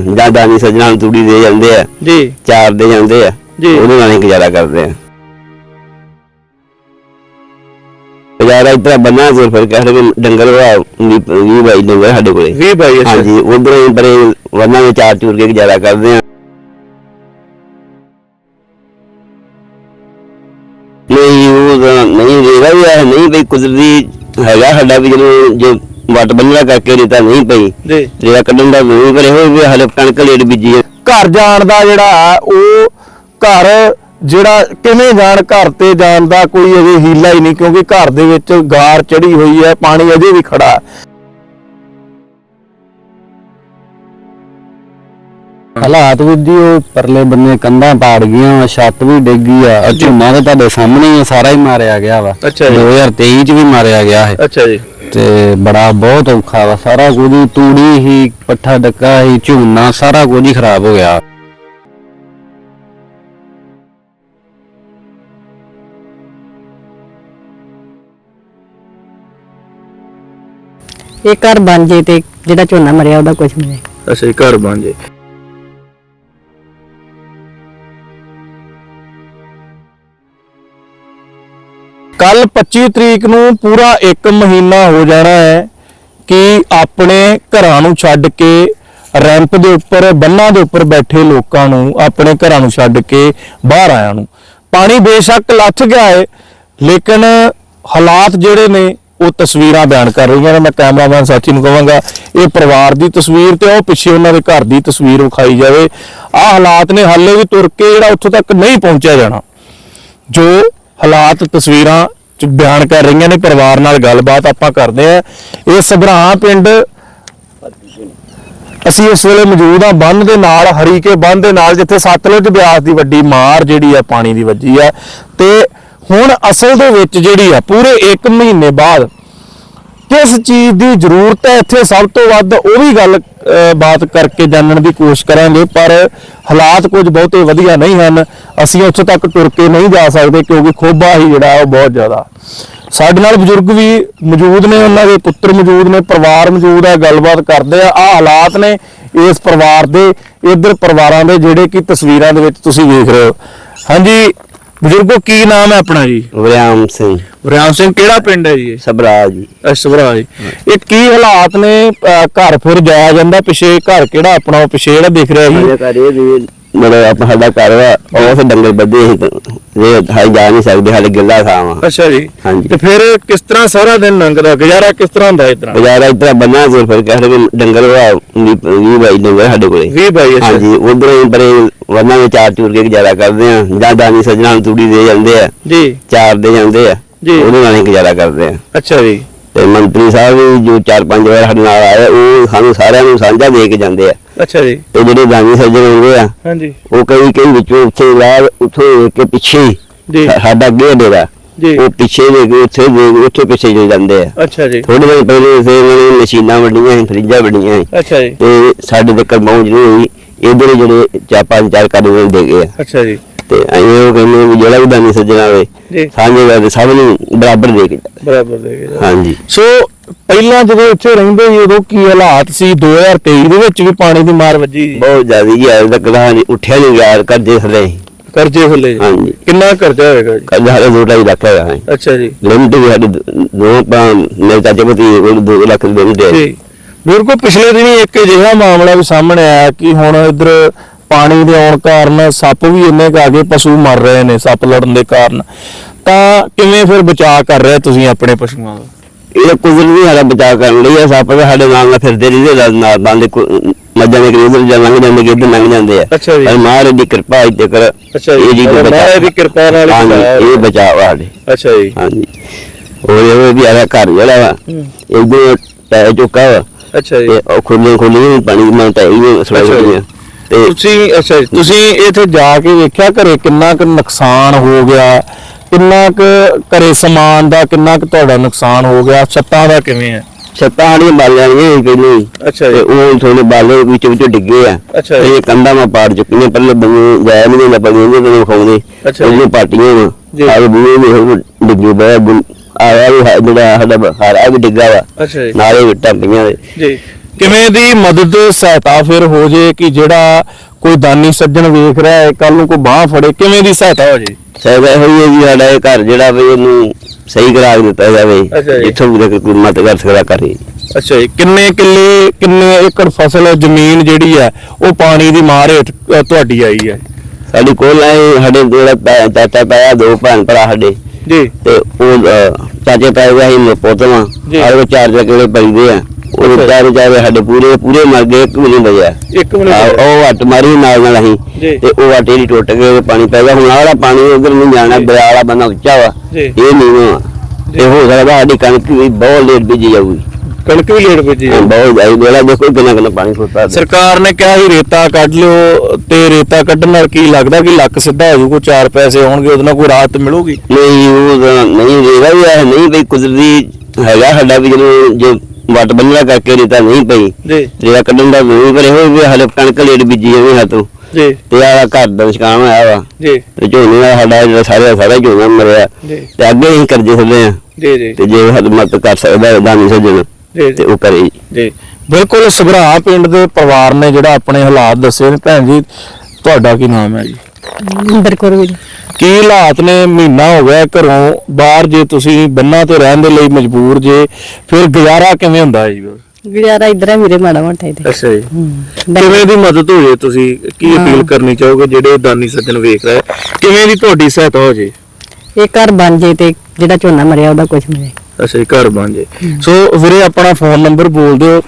ਜਾਂ ਦਾਨੀ ਸੱਜਣਾ ਨੂੰ ਤੂੜੀ ਦੇ ਜਾਂਦੇ ਆ। ਜੀ। ਚਾਰ ਦੇ ਜਾਂਦੇ ਆ। ਜੀ। ਉਹਦੇ ਨਾਲ ਹੀ ਗੁਜ਼ਾਰਾ ਕਰਦੇ ਆ। ਗੁਜ਼ਾਰਾ ਇਤਨਾ ਬੰਨਾ ਜ਼ੋਰ ਫਿਰ ਕਹਿੰਦੇ ਕਿ ਡੰਗਰ ਵਾ 20 ਬਾਈ ਡੰਗਰ ਸਾਡੇ ਕੋਲੇ। 20 ਬਾਈ ਅੱਛਾ। ਹਾਂਜੀ ਉਧਰ ਹੀ ਪਰੇ ਵਰਨਾ ਵਿੱਚ ਚਾਰ ਚੂਰ ਕੇ ਗੁਜ਼ਾਰਾ ਕਰਦੇ ਆ। ਨਹੀਂ ਉਹ ਨਹੀਂ ਰੇਗਾ ਵੀ ਨਹੀਂ ਬਈ ਕੁਦਰਤੀ ਹੈਗਾ ਸਾਡਾ ਵੀ ਜਦੋਂ ਜੋ ਵਟ ਬੰਨਣਾ ਕਰਕੇ ਰੇਤਾ ਨਹੀਂ ਪਈ। ਜੀ। ਰੇਤਾ ਕੱਢਣ ਦਾ ਨਹੀਂ ਪਰੇ ਹੋਏ ਵੀ ਹਲੇ ਕਣਕ ਲੇਟ ਬੀਜੀ ਹੈ ਘਰ ਜਾਣ ਦਾ ਜਿਹੜਾ ਉਹ ਘਰ ਜਿਹੜਾ ਕਿਵੇਂ ਜਾਣ ਘਰ ਤੇ ਜਾਣ ਦਾ ਕੋਈ ਅਜੇ ਹੀਲਾ ਹੀ ਨਹੀਂ ਕਿਉਂਕਿ ਘਰ ਦੇ ਵਿੱਚ ਗਾਰ ਚੜੀ ਹੋਈ ਹੈ ਪਾਣੀ ਅਜੇ ਵੀ ਖੜਾ ਹੈ। ਹਾਲਾਤ ਵੀ ਜੀ ਉਹ ਪਰਲੇ ਬੰਨੇ ਕੰਧਾਂ ਪਾੜ ਗਈਆਂ ਛੱਤ ਵੀ ਡਿੱਗ ਗਈ ਆ ਆਹ ਝੋਨਾ ਤਾਂ ਤੁਹਾਡੇ ਸਾਹਮਣੇ ਹੀ ਆ, ਸਾਰਾ ਹੀ ਮਾਰਿਆ ਗਿਆ ਵਾ। ਅੱਛਾ ਜੀ। 2023 ਚ ਵੀ ਮਾਰਿਆ ਗਿਆ ਹੈ ਅੱਛਾ ਜੀ। ਤੇ ਬੜਾ ਬਹੁਤ ਔਖਾ ਵਾ। ਸਾਰਾ ਕੁਝ ਹੀ ਤੂੜੀ ਹੀ ਪੱਠਾ ਡੱਕਾ ਹੀ ਝੋਨਾ ਸਾਰਾ ਕੁਝ ਹੀ ਖਰਾਬ ਹੋ ਗਿਆ। ਇਹ ਘਰ ਬਣ ਜੇ ਤੇ ਜਿਹੜਾ ਝੋਨਾ ਮਰਿਆ ਉਹਦਾ ਕੁਝ ਮਿਲੇ। ਅੱਛਾ ਘਰ ਬਣ ਜੇ। ਕੱਲ 25 ਤਰੀਕ ਨੂੰ ਪੂਰਾ 1 ਮਹੀਨਾ ਹੋ ਜਾਣਾ ਹੈ ਕਿ ਆਪਣੇ ਘਰਾਂ ਨੂੰ ਛੱਡ ਕੇ ਰੈਂਪ ਦੇ ਉੱਪਰ, ਬੰਨਾਂ ਦੇ ਉੱਪਰ ਬੈਠੇ ਲੋਕਾਂ ਨੂੰ, ਆਪਣੇ ਘਰਾਂ ਨੂੰ ਛੱਡ ਕੇ ਬਾਹਰ ਆਇਆਂ ਨੂੰ। ਪਾਣੀ ਬੇਸ਼ੱਕ ਲੱਥ ਗਿਆ ਹੈ, ਲੇਕਿਨ ਹਾਲਾਤ ਜਿਹੜੇ ਨੇ, ਉਹ ਤਸਵੀਰਾਂ ਬਿਆਨ ਕਰ ਰਹੀਆਂ ਨੇ। ਮੈਂ ਕੈਮਰਾਮੈਨ ਸਾਥੀ ਨੂੰ ਕਹਾਂਗਾ, ਇਹ ਪਰਿਵਾਰ ਦੀ ਤਸਵੀਰ ਤੇ ਉਹ ਪਿੱਛੇ ਉਹਨਾਂ ਦੇ ਘਰ ਦੀ ਤਸਵੀਰ ਵਿਖਾਈ ਜਾਵੇ। ਆਹ ਹਾਲਾਤ ਨੇ ਹਾਲੇ ਵੀ ਤੁਰ ਕੇ ਜਿਹੜਾ ਉੱਥੋਂ ਤੱਕ ਨਹੀਂ ਪਹੁੰਚਿਆ ਜਾਣਾ, ਜੋ ਹਾਲਾਤ, ਤਸਵੀਰਾਂ ਚ ਬਿਆਨ ਕਰ ਰਹੀਆਂ ਨੇ, ਪਰਿਵਾਰ ਨਾਲ ਗੱਲਬਾਤ ਆਪਾਂ ਕਰਦੇ ਆ। ਇਹ ਸਭਰਾ ਪਿੰਡ ਅਸੀਂ ਇਸ ਵੇਲੇ ਮੌਜੂਦ ਆ, ਬੰਨ ਦੇ ਨਾਲ, ਹਰੀਕੇ ਬੰਨ ਦੇ ਨਾਲ, ਜਿੱਥੇ ਸਤਲੁਜ ਬਿਆਸ ਦੀ ਵੱਡੀ ਮਾਰ ਜਿਹੜੀ ਆ, ਪਾਣੀ ਦੀ ਵੱਜੀ ਆ। ਤੇ ਹੁਣ ਅਸਲ ਦੇ ਵਿੱਚ ਜਿਹੜੀ ਆ, ਪੂਰੇ 1 ਮਹੀਨੇ ਬਾਅਦ ਕਿਸ ਚੀਜ਼ ਦੀ ਜ਼ਰੂਰਤ ਹੈ? ਇੱਥੇ ਸਭ ਤੋਂ ਵੱਧ ਉਹ ਵੀ ਗੱਲ ਬਾਤ ਕਰਕੇ ਜਾਣਨ ਦੀ ਕੋਸ਼ਿਸ਼ ਕਰਾਂਗੇ, ਪਰ ਹਾਲਾਤ ਕੁਝ ਬਹੁਤੇ ਵਧੀਆ ਨਹੀਂ ਹਨ। ਅਸੀਂ ਉੱਥੇ ਤੱਕ ਤੁਰ ਕੇ ਨਹੀਂ ਜਾ ਸਕਦੇ, ਕਿਉਂਕਿ ਖੋਬਾ ਹੀ ਜਿਹੜਾ ਉਹ ਬਹੁਤ ਜ਼ਿਆਦਾ। ਸਾਡੇ ਨਾਲ ਬਜ਼ੁਰਗ ਵੀ ਮੌਜੂਦ ਨੇ, ਉਹਨਾਂ ਦੇ ਪੁੱਤਰ ਮੌਜੂਦ ਨੇ, ਪਰਿਵਾਰ ਮੌਜੂਦ ਹੈ, ਗੱਲਬਾਤ ਕਰਦੇ ਆ। ਆ ਹਾਲਾਤ ਨੇ ਇਸ ਪਰਿਵਾਰ ਦੇ, ਇਧਰ ਪਰਿਵਾਰਾਂ ਦੇ, ਜਿਹੜੇ ਕਿ ਤਸਵੀਰਾਂ ਦੇ ਵਿੱਚ ਤੁਸੀਂ ਵੇਖ ਰਹੇ ਹੋ। ਹਾਂਜੀ ਬਜ਼ੁਰਗੋ ਕੀ ਨਾਮ ਹੈ ਆਪਣਾ ਜੀ? ਵਰਿਆਮ ਸਿੰਘ। ਵਰਿਆਮ ਸਿੰਘ ਕਿਹੜਾ ਪਿੰਡ ਹੈ ਜੀ ਇਹ? ਸਬਰਾਜ ਜੀ ਅਸ਼ਵਰਾ ਜੀ ਇਹ ਕੀ ਹਾਲਾਤ ਨੇ? ਅਹ ਘਰ ਫਿਰ ਜਾਇਆ ਜਾਂਦਾ ਪਿਛੇ? ਘਰ ਕਿਹੜਾ ਆਪਣਾ? ਉਹ ਪਿਛੇ ਜਿਹੜਾ ਦਿਖ ਰਿਹਾ ਜੀ? ਸਾਡੇ ਘਰ ਇਹ ਵੀ ਮਤਲਬ ਆਪਣਾ ਸਾਡਾ ਘਰ ਵਾ ਉਹ ਸੇ ਡੰਗਰ ਬੱਦੇ ਇਹ ਹਾਈ ਜਾ ਨਹੀਂ ਸਕਦੇ ਹਾਲੇ ਗਿੱਲਾ ਥਾਂ ਵਾ। ਅੱਛਾ ਜੀ। ਹਾਂਜੀ। ਤੇ ਫਿਰ ਕਿਸ ਤਰ੍ਹਾਂ ਸਾਰਾ ਦਿਨ ਲੰਘਦਾ ਗੁਜ਼ਾਰਾ ਕਿਸ ਤਰ੍ਹਾਂ ਹੁੰਦਾ ਇਸ ਤਰ੍ਹਾਂ? ਗੁਜ਼ਾਰਾ ਇਤਨਾ ਬੰਨਾ ਜ਼ੋਰ ਫਿਰ ਕਹਿੰਦੇ ਕਿ ਡੰਗਰ ਵਾ 20 ਬਾਈ ਡੰਗਰ ਸਾਡੇ ਕੋਲੇ। 20 ਬਾਈ ਅੱਛਾ। ਹਾਂਜੀ ਉਧਰ ਹੀ ਪਰੇ ਵਰਨਾ ਵਿੱਚ ਚਾਰ ਚੂਰ ਕੇ ਗੁਜ਼ਾਰਾ ਕਰਦੇ ਆ ਜਾਂ ਦਾਨੀ ਸੱਜਣਾ ਨੂੰ ਤੂੜੀ ਦੇ ਜਾਂਦੇ ਆ ਜੀ। ਚਾਰ ਦੇ ਜਾਂਦੇ ਆ ਜੀ। ਉਹਦੇ ਨਾਲ ਹੀ ਗੁਜ਼ਾਰਾ ਕਰਦੇ ਆ। ਅੱਛਾ ਜੀ। ਤੇ ਮੰਤਰੀ ਸਾਹਿਬ ਜੋ ਚਾਰ ਪੰਜ ਵਾਰ ਸਾਡੇ ਨਾਲ ਆਏ ਉਹ ਸਾਨੂੰ ਸਾਰਿਆਂ ਨੂੰ ਸਾਂਝਾ ਦੇ ਕੇ ਜਾਂਦੇ ਆ। ਅੱਛਾ ਜੀ। ਤੇ ਜਿਹੜੇ ਦਾਨੀ ਸੱਜਣ ਹੁੰਦੇ ਆ ਹਾਂਜੀ। ਉਹ ਕਈ ਕਈ ਵਿੱਚੋਂ ਉੱਥੇ ਬਾਅਦ ਉੱਥੋਂ ਵੇਖ ਕੇ ਪਿੱਛੇ ਹੀ ਜੀ। ਸਾ- ਸਾਡਾ ਅੱਗੇ ਡੇਰਾ ਜੀ। ਉਹ ਪਿੱਛੇ ਦੇ ਕੇ ਉੱਥੇ ਦੇ ਉੱਥੇ ਪਿੱਛੇ ਚਲੇ ਜਾਂਦੇ ਆ। ਅੱਛਾ ਜੀ। ਥੋੜੇ ਦਿਨ ਪਹਿਲੇ ਸੇ ਉਹਨਾਂ ਨੇ ਮਸ਼ੀਨਾਂ ਵੱਡੀਆਂ ਸੀ ਫਰਿੱਜਾਂ ਵੱਡੀਆਂ ਸੀ। ਅੱਛਾ ਜੀ। ਤੇ ਸਾਡੇ ਤੱਕ ਪਹੁੰਚ ਨਹੀਂ ਹੋਈ ਇਧਰ ਜਿਹੜੇ ਚਾਰ ਪੰਜ ਚਾਰ ਕਰਦੇ ਦੇ ਗਏ ਆ। ਅੱਛਾ ਜੀ। ਤੇ ਅਸੀਂ ਉਹ ਕਹਿੰਦੇ ਵੀ ਜਿਹੜਾ ਵੀ ਦਾਨੀ ਸੱਜਣਾ ਹੋਵੇ ਜੀ। ਸਾਂਝੇ ਕਰਦੇ ਸਭ ਨੂੰ ਬਰਾਬਰ ਦੇ ਕੇ ਜਾਵੇ। ਬਰਾਬਰ ਦੇ। ਹਾਂਜੀ। ਸੋ ਪਹਿਲਾਂ ਜਦੋਂ ਇੱਥੇ ਰਹਿੰਦੇ ਸੀ ਉਦੋਂ ਕੀ ਹਾਲਾਤ ਸੀ? 2023 ਦੇ ਵਿੱਚ ਵੀ ਪਾਣੀ ਦੀ ਮਾਰ ਵੱਜੀ ਸੀ। ਬਹੁਤ ਜ਼ਿਆਦਾ ਅਜੇ ਤੱਕ ਤਾਂ ਨਹੀਂ ਉੱਠਿਆ ਨਹੀਂ ਗਿਆ ਕਰਜ਼ੇ ਥੱਲੇ ਕਰਜ਼ੇ ਹੁੱਲੇ। ਹਾਂਜੀ। ਕਿੰਨਾ ਕਰਜ਼ਾ ਹੋਏਗਾ ਜੀ? ਕਰਜ਼ਾ ਹਾਲੇ ਦੋ ਢਾਈ ਲੱਖ ਹੈਗਾ ਹੈ ਅੱਛਾ ਜੀ। ਲਿਮਟ ਵੀ ਸਾਡੇ ਦ- ਦੋ ਪਾ ਮੇਰੇ ਚਾਚੇ ਪਤੀ ਕੋਲ 2 ਲੱਖ ਦੀ ਲਿਮਟ ਹੈ। ਜੀ। ਬਿਲਕੁਲ ਪਿਛਲੇ ਦਿਨੀ ਇੱਕ ਅਜਿਹਾ ਮਾਮਲਾ ਵੀ ਸਾਹਮਣੇ ਆਇਆ ਕਿ ਹੁਣ ਇਧਰ ਪਾਣੀ ਦੇ ਆਉਣ ਕਾਰਨ ਸੱਪ ਵੀ ਇੰਨੇ ਕੁ ਆ ਗਏ ਪਸ਼ੂ ਮਰ ਰਹੇ ਨੇ ਸੱਪ ਲੜਨ ਦੇ ਕਾਰਨ। ਤਾਂ ਕਿਵੇਂ ਫਿਰ ਬਚਾਅ ਕਰ ਰਹੇ ਤੁਸੀਂ ਆਪਣੇ ਪਸ਼ੂਆਂ ਦਾ? ਇਹ ਕੁਦਰਤ ਸਾਡਾ ਬਚਾਅ ਕਰਨ ਲਈ ਆ ਸੱਪ ਤਾਂ ਸਾਡੇ ਨਾਲ ਨਾਲ ਫਿਰਦੇ ਰਹਿੰਦੇ ਨਾਲ- ਨਾਲ ਬੰਦੇ ਮੱਝਾਂ ਦੇ ਕਿਧਰ ਜਾਂ ਲੰਘ ਜਾਂਦੇ ਕਿਧਰ ਲੰਘ ਜਾਂਦੇ ਆ। ਅੱਛਾ ਜੀ। ਪਰ ਮਹਾਰਾਜ ਦੀ ਕਿਰਪਾ ਇੱਥੇ ਕਰ ਅੱਛਾ ਜੀ। ਇਹ ਜੀ ਮਹਾਰਾਜ ਦੀ ਕਿਰਪਾ ਨਾਲ ਹੀ ਹਾਂਜੀ, ਇਹ ਬਚਾਅ ਵਾ ਸਾਡੇ। ਅੱਛਾ ਜੀ। ਹਾਂਜੀ। ਹੋਰ ਇਹ ਵੀ ਆਦਾ ਘਰ ਜਿਹੜਾ ਵਾ ਇਹਦੇ ਟਾਇ ਚੁੱਕਾ ਵਾ ਅੱਛਾ ਜੀ। ਤੇ ਉਹ ਖੁੱਲੇ ਖੁੱਲੇ ਪਾਣੀ ਮੈਂ ਅੱਛਾ ਜੀ। ਸਲਾਈ ਤੇ ਤੁਸੀਂ ਅੱਛਾ ਜੀ, ਤੁਸੀਂ ਇੱਥੇ ਜਾ ਕੇ ਵੇਖਿਆ ਘਰੇ ਕਿੰਨਾ ਕੁ ਨੁਕਸਾਨ ਹੋ ਗਿਆ? ਕਿੰਨਾ ਕੁ ਘਰੇ ਸਮਾਨ ਦਾ ਕਿੰਨਾ ਕੁ ਤੁਹਾਡਾ ਨੁਕਸਾਨ ਹੋ ਗਿਆ? ਛੱਤਾਂ ਦਾ ਕਿਵੇਂ ਹੈ? ਛੱਤਾਂ ਸਾਡੀਆਂ ਬਾਲਿਆਂ ਦੀਆਂ ਪਹਿਲਾਂ ਅੱਛਾ ਤੇ ਉਹ ਥੋੜੇ ਬਾਲੇ ਵਿੱਚ ਵਿੱਚ ਡਿੱਗੇ ਆ। ਅੱਛਾ। ਤੇ ਇਹ ਕੰਧਾਂ ਮਾ ਪਾੜ ਚੁੱਕੀਆਂ ਪਹਿਲੇ ਬੰਦੇ ਜਾਇਆ ਨਹੀਂ ਨੇ ਤੈਨੂੰ ਖਾਉਂਦੇ ਅੱਛਾ ਜੀ। ਉਹਨੂੰ ਪਾਟੀਆਂ ਨੇ ਜੀ। ਆਏ ਬੂਹੇ ਨੇ ਡਿੱਗੇ ਬੈ ਆਇਆ ਵੀ ਹੈ ਜਿਹੜਾ ਸਾਡਾ ਹਾਰਾ ਵੀ ਡਿੱਗਾ ਵਾ। ਅੱਛਾ ਜੀ। ਨਾਲੇ ਵਿਟਾਂ ਪਈਆਂ ਦੇ ਜੀ। ਕਿਵੇਂ ਦੀ ਮਦਦ ਸਹਾਇਤਾ ਫਿਰ ਹੋ ਜੇ ਕਿ ਜਿਹੜਾ ਕੋਈ ਦਾਨੀ ਸੱਜਣ ਵੇਖ ਰਿਹਾ ਹੈ ਕੱਲ ਨੂੰ ਕੋਈ ਬਾਹ ਫੜੇ ਕਿਵੇਂ ਦੀ ਸਹਾਇਤਾ ਹੋ ਜੇ? ਸਾਇਦ ਇਹੋ ਹੀ ਹੈ ਜੀ ਸਾਡਾ ਇਹ ਘਰ ਜਿਹੜਾ ਵੀ ਇਹਨੂੰ ਸਹੀ ਕਰਾ ਦਿੱਤਾ ਜਾਵੇ ਅੱਛਾ ਜੀ। ਜਿੱਥੋਂ ਵੀ ਤੱਕ ਕੋਈ ਮਦਦ ਕਰ ਸਕਦਾ ਕਰੇ ਅੱਛਾ ਜੀ ਕਿੰਨੇ ਕਿੱਲੇ ਕਿੰਨੇ ਏਕੜ ਫਸਲ ਜ਼ਮੀਨ ਜਿਹੜੀ ਹੈ ਉਹ ਪਾਣੀ ਦੀ ਮਾਰ ਹੇਠ ਅ, ਤੁਹਾਡੀ ਆਈ ਹੈ ਸਾਡੀ ਕੋਲ ਹੈ ਸਾਡੇ ਜਿਹੜਾ ਪੈ- ਚਾਚਾ ਪਾਇਆ ਦੋ ਭੈਣ ਭਰਾ ਸਾਡੇ ਜੀ ਤੇ ਉਹ ਅਹ, ਚਾਚੇ ਗਿਆ ਸੀ ਮਪੋਤਵਾ ਜੀ। ਆਹ ਉਹ ਚਾਰ ਚੱਕਲੇ ਪਈਦੇ ਆ ਅੱਛਾ। ਉਹ ਚਾਰੇ ਚਾਰੇ ਸਾਡੇ ਪੂਰੇ ਪੂਰੇ ਮਰ ਗਏ ਇੱਕ ਵੀ ਨਹੀਂ ਬਚਿਆ। ਇੱਕ ਆਹ, ਉਹ ਹੱਟ ਮਾਰੀ ਨਾਲ ਨਾਲ ਜੀ। ਅਸੀਂ ਤੇ ਉਹ ਹੱਟ ਜਿਹੜੀ ਟੁੱਟ ਗਏ ਪਾਣੀ ਪੈ ਗਿਆ। ਹੁਣ ਆਹ ਵਾਲਾ ਪਾਣੀ ਉਧਰ ਨੂੰ ਜਾਣਾ ਦਰਿਆ ਵਾਲਾ ਬੰਦਾ ਉੱਚਾ ਵਾ ਜੀ। ਇਹ ਨਹੀਂ ਵਾ। ਤੇ ਹੋ ਸਕਦਾ ਸਾਡੀ ਕਣਕ ਵੀ ਬਹੁਤ ਲੇਟ ਬੀਜੀ ਜਾਊਗੀ। ਕਣਕ ਵੀ ਲੇਟ ਭੇਜੀ ਬਹੁਤ ਜਾਈ ਵੇਲਾ ਦੇਖੋ ਕਿੰਨਾ ਕਿੰਨਾ ਪਾਣੀ ਖੋਤਾ ਸਰਕਾਰ ਨੇ ਕਿਹਾ ਸੀ ਰੇਤਾ ਕੱਢ ਲਿਓ ਤੇ ਰੇਤਾ ਕੱਢਣ ਨਾਲ ਕੀ ਲੱਗਦਾ ਕਿ ਲੱਕ ਸਿੱਧਾ ਹੋ ਜੂ ਕੋਈ 4 ਪੈਸੇ ਆਉਣਗੇ ਉਹਦੇ ਨਾਲ ਕੋਈ ਰਾਹਤ ਮਿਲੂਗੀ? ਨਹੀਂ ਉਹ ਤਾਂ ਨਹੀਂ ਰੇਗਾ ਵੀ ਹੈ ਨਹੀਂ ਬਈ ਕੁਦਰਤੀ ਹੈਗਾ ਸਾਡਾ ਵੀ ਜਦੋਂ ਜੋ ਵੱਟ ਬੰਨਣਾ ਕਰਕੇ ਰੇਤਾ ਨਹੀਂ ਪਈ। ਜੀ। ਰੇਤਾ ਕੱਢਣ ਦਾ ਵੀ ਪਰ ਇਹੋ ਵੀ ਹਲੇ ਕਣਕ ਲੇਟ ਬੀਜੀ ਜਾਵੇ ਹੱਥੋਂ। ਜੀ। ਤੇ ਆ ਘਰ ਦਾ ਨਿਸ਼ਕਾਨ ਹੋਇਆ ਵਾ। ਜੀ। ਤੇ ਝੋਨੇ ਦਾ ਸਾਡਾ ਜਿਹੜਾ ਸਾਰਾ ਸਾਰਾ ਝੋਨਾ ਮਰਿਆ। ਜੀ। ਤੇ ਅੱਗੇ ਹੀ ਕਰਜ਼ੇ ਥੱਲੇ ਆ। ਜੀ ਜੀ। ਤੇ ਜੇ ਹੱਦ ਮਤ ਕਰ ਸਕਦਾ ਦਾਨੀ ਸੱਜਣ ਜੀ ਤੇ ਉਹ ਕਰੇ। ਜੀ। ਜੀ ਬਿਲਕੁਲ ਸਭਰਾ ਪਿੰਡ ਦੇ ਪਰਿਵਾਰ ਨੇ ਜਿਹੜਾ ਆਪਣੇ ਹਾਲਾਤ ਦੱਸੇ ਨੇ। ਭੈਣ ਜੀ ਤੁਹਾਡਾ ਕੀ ਨਾਮ ਹੈ ਜੀ? ਨੰਬਰ ਕੋਰ ਵੀ ਕੀ ਹਾਲਾਤ ਨੇ? ਮਹੀਨਾ ਹੋ ਗਿਆ ਘਰੋਂ ਬਾਹਰ ਜੇ ਤੁਸੀਂ ਬੰਨਾਂ ਤੇ ਰਹਿਣ ਦੇ ਲਈ ਮਜਬੂਰ ਜੇ ਫਿਰ ਗੁਜ਼ਾਰਾ ਕਿਵੇਂ ਹੁੰਦਾ ਜੀ? ਗੁਜ਼ਾਰਾ ਇਧਰ ਹੈ ਮੇਰੇ ਮਾੜਾ ਮੋਟਾ ਇਹਦੇ ਅੱਛਾ ਜੀ। ਕਿਵੇਂ ਦੀ ਮਦਦ ਹੋ ਜੇ ਤੁਸੀਂ? ਕੀ ਅਪੀਲ ਕਰਨੀ ਚਾਹੋਗੇ ਜਿਹੜੇ ਦਾਨੀ ਸੱਜਣ ਵੇਖ ਰਹੇ? ਕਿਵੇਂ ਦੀ ਤੁਹਾਡੀ ਸਹਾਇਤਾ ਹੋ ਜੇ? ਇਹ ਘਰ ਬਣ ਜੇ ਤੇ ਜਿਹੜਾ ਝੋਨਾ ਮਰਿਆ ਉਹਦਾ ਕੁਝ ਮਿਲੇ। ਅੱਛਾ ਜੀ ਘਰ ਬਣ ਜੇ। ਸੋ ਵੀਰੇ ਆਪਣਾ ਫੋਨ ਨੰਬਰ ਬੋਲ ਦਿਓ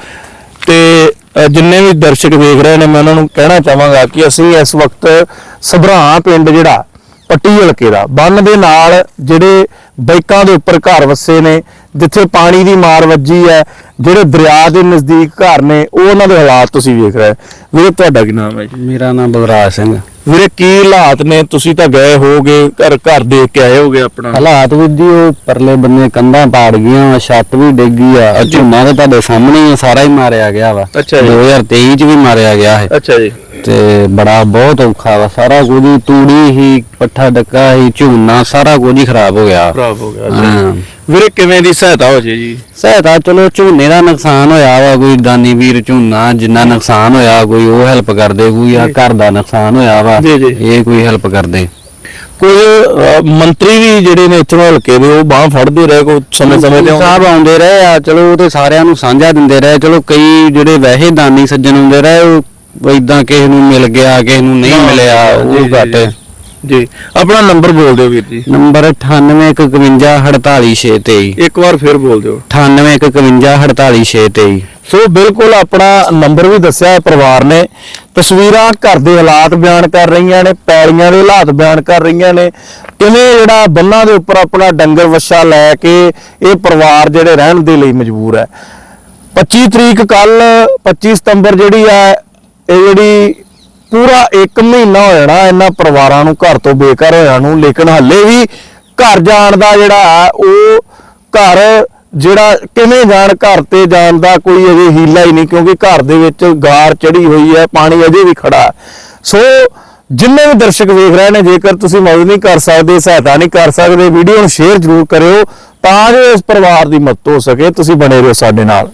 ਤੇ ਜਿੰਨੇ ਵੀ ਦਰਸ਼ਕ ਵੇਖ ਰਹੇ ਨੇ ਮੈਂ ਉਹਨਾਂ ਨੂੰ ਕਹਿਣਾ ਚਾਹਾਂਗਾ ਕਿ ਅਸੀਂ ਇਸ ਵਕਤ ਸਭਰਾ ਪਿੰਡ ਜਿਹੜਾ ਪੱਟੀ ਹਲਕੇ ਦਾ। ਬੰਨ ਦੇ ਨਾਲ ਜਿਹੜੇ ਬਾਈਕਾਂ ਦੇ ਉੱਪਰ ਘਰ ਵਸੇ ਨੇ ਜਿੱਥੇ ਪਾਣੀ ਦੀ ਮਾਰ ਵੱਜੀ ਹੈ ਜਿਹੜੇ ਦਰਿਆ ਦੇ ਨਜ਼ਦੀਕ ਘਰ ਨੇ ਉਹ ਉਹਨਾਂ ਦੇ ਹਾਲਾਤ ਤੁਸੀਂ ਵੇਖ ਰਹੇ ਵੀਰੇ ਤੁਹਾਡਾ ਕੀ ਨਾਮ ਹੈ ਜੀ? ਮੇਰਾ ਨਾਮ ਬਲਰਾਜ ਸਿੰਘ ਵੀਰੇ ਕੀ ਹਾਲਾਤ ਨੇ? ਤੁਸੀਂ ਤਾਂ ਗਏ ਹੋਗੇ ਘਰ ਘਰ ਦੇਖ ਕੇ ਆਏ ਹੋਗੇ ਆਪਣਾ। ਹਾਲਾਤ ਵੀ ਜੀ ਉਹ ਪਰਲੇ ਬੰਨੇ ਕੰਧਾਂ ਪਾੜ ਗਈਆਂ ਛੱਤ ਵੀ ਡਿੱਗ ਗਈ ਆ। ਝੋਨਾ ਤਾਂ ਤੁਹਾਡੇ ਸਾਹਮਣੇ ਹੀ ਸਾਰਾ ਹੀ ਮਾਰਿਆ ਗਿਆ ਵਾ। ਅੱਛਾ ਜੀ। 2023 ਚ ਵੀ ਮਾਰਿਆ ਗਿਆ ਹੈ ਅੱਛਾ ਜੀ। ਤੇ ਬੜਾ ਬਹੁਤ ਔਖਾ ਵਾ। ਸਾਰਾ ਕੁਝ ਹੀ ਤੂੜੀ ਹੀ ਪੱਠਾ ਡੱਕਾ ਹੀ ਝੋਨਾ ਸਾਰਾ ਕੁਝ ਹੀ ਖਰਾਬ ਹੋ ਗਿਆ। ਖਰਾਬ ਹੋ ਗਿਆ ਹਾਂ। ਵੀਰੇ ਕਿਵੇਂ ਦੀ ਸਹਾਇਤਾ ਹੋ ਜੇ ਜੀ? ਸਹਾਇਤਾ ਚਲੋ ਝੋਨੇ ਦਾ ਨੁਕਸਾਨ ਹੋਇਆ ਵਾ। ਕੋਈ ਦਾਨੀ ਵੀਰ ਝੋਨਾ ਜਿੰਨਾ ਨੁਕਸਾਨ ਹੋਇਆ ਕੋਈ ਉਹ ਹੈਲਪ ਕਰਦੇ ਕੋਈ ਆ ਘਰ ਦਾ ਨੁਕਸਾਨ ਹੋਇਆ ਵਾ ਜੀ, ਜੀ। ਇਹ ਕੋਈ ਹੈਲਪ ਕਰਦੇ। ਕੋਈ ਅਹ, ਮੰਤਰੀ ਵੀ ਜਿਹੜੇ ਨੇ ਇੱਥੋਂ ਹਲਕੇ ਦੇ ਉਹ ਬਾਹ ਫੜਦੇ ਰਹੇ ਕੋਈ ਸਮੇਂ ਸਮੇਂ ਤੇ ਸਾਹਿਬ ਆਉਂਦੇ ਰਹੇ ਆ। ਚਲੋ ਉਹ ਤੇ ਸਾਰਿਆਂ ਨੂੰ ਸਾਂਝਾ ਦਿੰਦੇ ਰਹੇ। ਚਲੋ ਕਈ ਜਿਹੜੇ ਵੈਸੇ ਦਾਨੀ ਸੱਜਣ ਹੁੰਦੇ ਰਹੇ ਉਹ ਇਦਾਂ ਕਿਸੇ ਨੂੰ ਮਿਲ ਗਿਆ ਕਿਸੇ ਨੂੰ ਨਹੀਂ ਮਿਲਿਆ ਉਹ ਘੱਟ। ਜੀ। ਜੀ। ਆਪਣਾ ਨੰਬਰ ਬੋਲ ਦਿਓ ਵੀਰ ਜੀ। ਨੰਬਰ 9815488623 ਇੱਕ ਵਾਰ ਫਿਰ ਬੋਲ ਦਿਓ। 9815488623 ਸੋ ਬਿਲਕੁਲ ਆਪਣਾ ਨੰਬਰ ਵੀ ਦੱਸਿਆ ਹੈ ਪਰਿਵਾਰ ਨੇ। ਤਸਵੀਰਾਂ ਘਰ ਦੇ ਹਾਲਾਤ ਬਿਆਨ ਕਰ ਰਹੀਆਂ ਨੇ ਪੈਲੀਆਂ ਦੇ ਹਾਲਾਤ ਬਿਆਨ ਕਰ ਰਹੀਆਂ ਨੇ। ਕਿਵੇਂ ਜਿਹੜਾ ਬੰਨਾਂ ਦੇ ਉੱਪਰ ਆਪਣਾ ਡੰਗਰ ਵੱਛਾ ਲੈ ਕੇ ਇਹ ਪਰਿਵਾਰ ਜਿਹੜੇ ਰਹਿਣ ਦੇ ਲਈ ਮਜਬੂਰ ਹੈ। 25 ਤਰੀਕ ਕੱਲ 25 ਸਤੰਬਰ ਜਿਹੜੀ ਹੈ ਇਹ ਜਿਹੜੀ ਪੂਰਾ 1 ਮਹੀਨਾ ਹੋ ਜਾਣਾ ਇਹਨਾਂ ਪਰਿਵਾਰਾਂ ਨੂੰ ਘਰ ਤੋਂ ਬੇਘਰ ਹੋਇਆ ਨੂੰ, ਲੇਕਿਨ ਹੱਲੇ ਵੀ ਘਰ ਜਾਣ ਦਾ ਜਿਹੜਾ ਹੈ ਉਹ ਘਰ ਜਿਹੜਾ ਕਿਵੇਂ ਜਾਣ, ਘਰ ਤੇ ਜਾਣ ਦਾ ਕੋਈ ਅਜੇ ਹੀਲਾ ਹੀ ਨਹੀਂ, ਕਿਉਂਕਿ ਘਰ ਦੇ ਵਿੱਚ ਗਾਰ ਚੜੀ ਹੋਈ ਹੈ, ਪਾਣੀ ਅਜੇ ਵੀ ਖੜਾ ਸੋ ਜਿੰਨੇ ਵੀ ਦਰਸ਼ਕ ਵੇਖ ਰਹੇ ਨੇ, ਜੇਕਰ ਤੁਸੀਂ ਮਦਦ ਨਹੀਂ ਕਰ ਸਕਦੇ, ਸਹਾਇਤਾ ਨਹੀਂ ਕਰ ਸਕਦੇ, ਵੀਡੀਓ ਨੂੰ ਸ਼ੇਅਰ ਜ਼ਰੂਰ ਕਰਿਓ ਤਾਂ ਜੋ ਇਸ ਪਰਿਵਾਰ ਦੀ ਮਦਦ ਹੋ ਸਕੇ। ਤੁਸੀਂ ਬਣੇ ਰਹੋ ਸਾਡੇ ਨਾਲ।